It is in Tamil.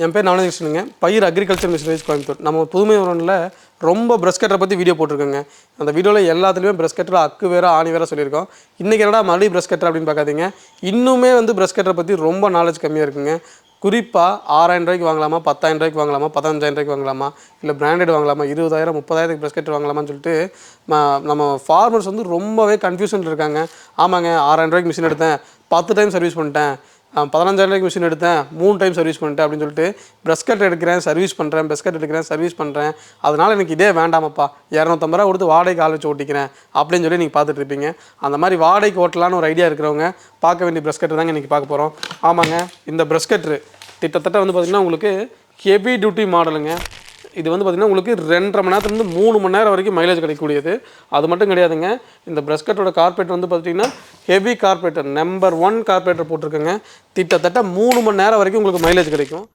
என் பேர் நவனகிருஷ்ணனுங்க பயிர் அக்ரிகல்ச்சர் மிஷினரிஸ் கோயம்புத்தூர். நம்ம புதுமை உரனில் ரொம்ப ப்ரெஷ் கட்டரை பற்றி வீடியோ போட்டிருக்கோங்க. அந்த வீடியோவில் எல்லாத்துலேயுமே பிரஷ் கட்டரில் அக்கு வேற ஆணி வேற சொல்லியிருக்கோம். இன்றைக்கி என்னடா மறுபடியும் ப்ரெஷ் கட்டர் அப்படின்னு பார்க்காதீங்க. இன்னுமே வந்து ப்ரெஷ் கட்டரை பற்றி ரொம்ப நாலேஜ் கம்மியாக இருக்குங்க. குறிப்பாக ஆறாயிரம் ரூபாய்க்கு வாங்கலாமா பத்தாயிரம் ரூபாய்க்கு வாங்கலாமா பதினஞ்சாயிரம் ரூபாய்க்கு வாங்கலாமா இல்லை பிராண்டட் வாங்கலாமா இருபதாயிரம் முப்பதாயிரத்துக்கு பிரஷ் கட்டர் வாங்கலாமான்னு சொல்லிட்டு நம்ம ஃபார்மர்ஸ் வந்து ரொம்பவே கன்ஃபியூஷன் இருக்காங்க. ஆமாங்க ஆறாயிரம் ரூபாய்க்கு மிஷின் எடுத்தேன் பத்து டைம் சர்வீஸ் பண்ணிட்டேன் பதினஞ்சாயிரம் ரூபாய்க்கு மிஷின் எடுத்தேன். மூணு டைம் சர்வீஸ் பண்ணிட்டேன் அப்படின்னு சொல்லிட்டு ப்ரெஷ் கட் எடுக்கிறேன் சர்வீஸ் பண்ணுறேன் ப்ரெஷ் கட் எடுக்கிறேன் சர்வீஸ் பண்ணுறேன் அதனால் எனக்கு இதே வேண்டாமப்பா. இரநூத்தம்பது ரூபா கொடுத்து வாடகைக்கு ஆள் வச்சு ஓட்டிக்கிறேன் அப்படின்னு சொல்லி நீங்கள் பார்த்துட்டு இருப்பீங்க. அந்த மாதிரி வாடகைக்கு ஓட்டலான்னு ஒரு ஐடியா இருக்கிறவங்க பார்க்க வேண்டிய ப்ரெஷ் கட்டு தாங்க இன்றைக்கி பார்க்க போகிறோம் ஆமாங்க இந்த ப்ரெஷ் கட்ரு கிட்டத்தட்ட வந்து பார்த்திங்கன்னா உங்களுக்கு ஹெவி டியூட்டி மாடலுங்க இது வந்து பார்த்திங்கன்னா உங்களுக்கு ரெண்டரை மணி நேரத்துலேருந்து மூணு மணி நேரம் வரைக்கும் மைலேஜ் கிடைக்கக்கூடியது. அது மட்டும் கிடையாதுங்க. இந்த ப்ரெஷ் கட்டோட வந்து பார்த்திங்கன்னா heavy carburettor number one carburettor போட்டிருக்கங்க. கிட்டத்தட்ட மூணு மணி நேரம் வரைக்கும் உங்களுக்கு மைலேஜ் கிடைக்கும்.